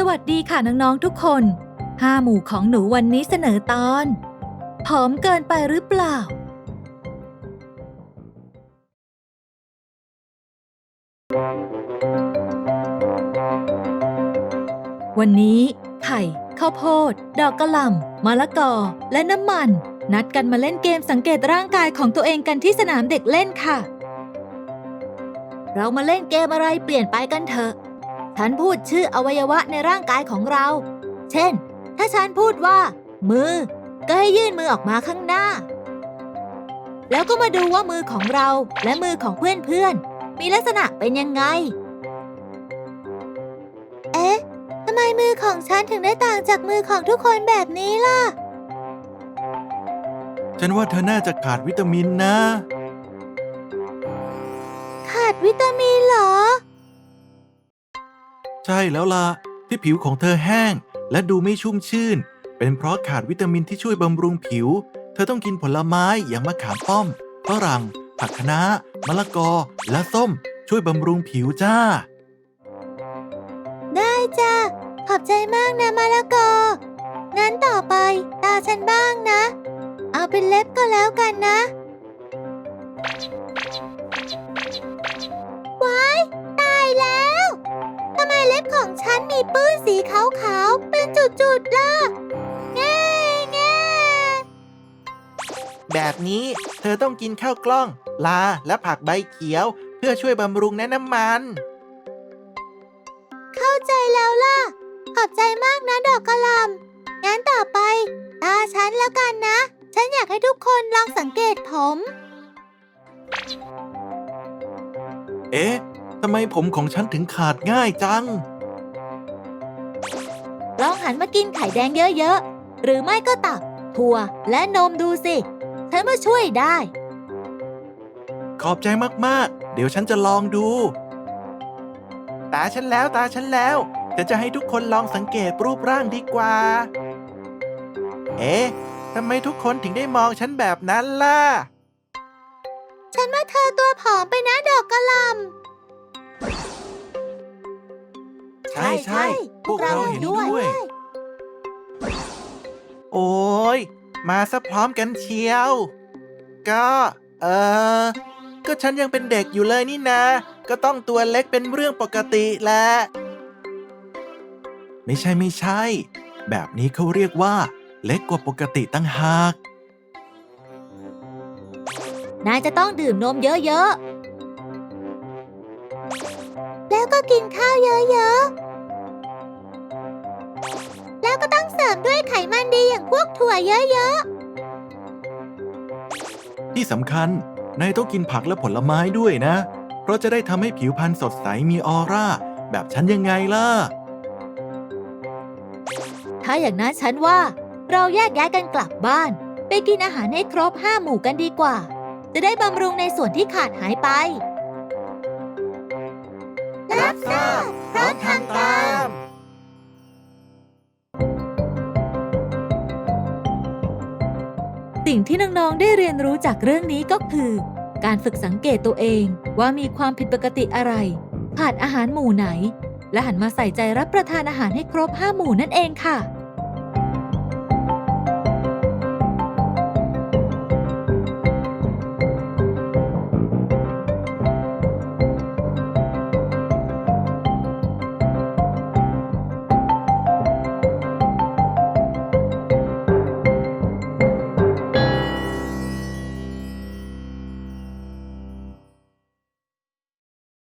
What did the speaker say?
สวัสดีค่ะน้องๆทุกคนห้าหมู่ของหนูวันนี้เสนอตอนผอมเกินไปหรือเปล่า วันนี้ ไข่ ข้าวโพด ดอกกระหล่ำมะละกอ และน้ำมัน นัดกันมาเล่นเกมสังเกตร่างกายของตัวเองกันที่สนามเด็กเล่นค่ะ เรามาเล่นเกมอะไรเปลี่ยนไปกันเถอะ ฉันพูดชื่ออวัยวะในร่างกายของเรา เช่น ถ้าฉันพูดว่า มือ ก็ให้ยื่นมือออกมาข้างหน้า แล้วก็มาดูว่ามือของเราและมือของเพื่อนๆ มีลักษณะเป็นยังไง เอ๊ะทำไมมือของฉันถึงได้ต่างจากมือของทุกคนแบบนี้ล่ะ ฉันว่าเธอน่าจะขาดวิตามินนะ ขาดวิตามินเหรอ ใช่แล้วล่ะ ที่ผิวของเธอแห้ง และดูไม่ชุ่มชื่น เป็นเพราะขาดวิตามินที่ช่วยบำรุงผิว เธอต้องกินผลไม้อย่างมะขามป้อมฝรั่งผักคะน้ามะละกอ และส้ม ช่วยบำรุงผิวจ้า ได้จ้ะขอบใจมากนะมาละกอ งั้นต่อไปตาฉันบ้างนะ เอาเป็นเล็บก็แล้วกันนะ ปื้นสีขาวๆ เป็นจุดๆล่ะแง่แง่แบบนี้เธอต้องกินข้าวกล้อง ลาและผักใบเขียว เพื่อช่วยบำรุงแนะน้ำมัน เข้าใจแล้วล่ะ ขอบใจมากนะดอกกระหลำงั้นต่อไป ตาฉันแล้วกันนะ ฉันอยากให้ทุกคนลองสังเกตผม เอ๊ะทำไมผมของฉันถึงขาดง่ายจัง ลองหันมากินไข่แดงเยอะๆ หรือไม่ก็ตับถั่วและนมดูสิฉันมาช่วยได้ ขอบใจมากๆ เดี๋ยวฉันจะลองดู ตาฉันแล้วตาฉันแล้วจะจะให้ทุกคนลองสังเกตรูปร่างดีกว่า เอ๊ะทำไมทุกคนถึงได้มองฉันแบบนั้นล่ะ ฉันว่าเธอตัวผอมไปนะดอกกระหลใช่ใช่พวกเราเห็นด้วย โอ้ย มาซะพร้อมกันเชียว ก็ เออ ก็ฉันยังเป็นเด็กอยู่เลยนี่นะ ก็ต้องตัวเล็กเป็นเรื่องปกติแหละ ไม่ใช่ไม่ใช่ แบบนี้เขาเรียกว่า เล็กกว่าปกติตั้งหาก นายจะต้องดื่มนมเยอะๆ แล้วก็กินข้าวเยอะๆ เสริมด้วยไขมันดีอย่างพวกถั่วเยอะที่สำคัญนายต้องกินผักและผลไม้ด้วยนะ เพราะจะได้ทำให้ผิวพรรณสดใสมีออร่า แบบฉันยังไงล่ะ ๆ ถ้าอย่างนั้นฉันว่า เราแยกย้ายกันกลับบ้าน ไปกินอาหารให้ครบห้าหมู่กันดีกว่า จะได้บำรุงในส่วนที่ขาดหายไป รับทราบพร้อมทำต สิ่งที่น้องๆได้เรียนรู้จากเรื่องนี้ก็คือ การฝึกสังเกตตัวเองว่ามีความผิดปกติอะไร ขาดอาหารหมู่ไหน และหันมาใส่ใจรับประทานอาหารให้ครบห้าหมู่นั่นเองค่ะ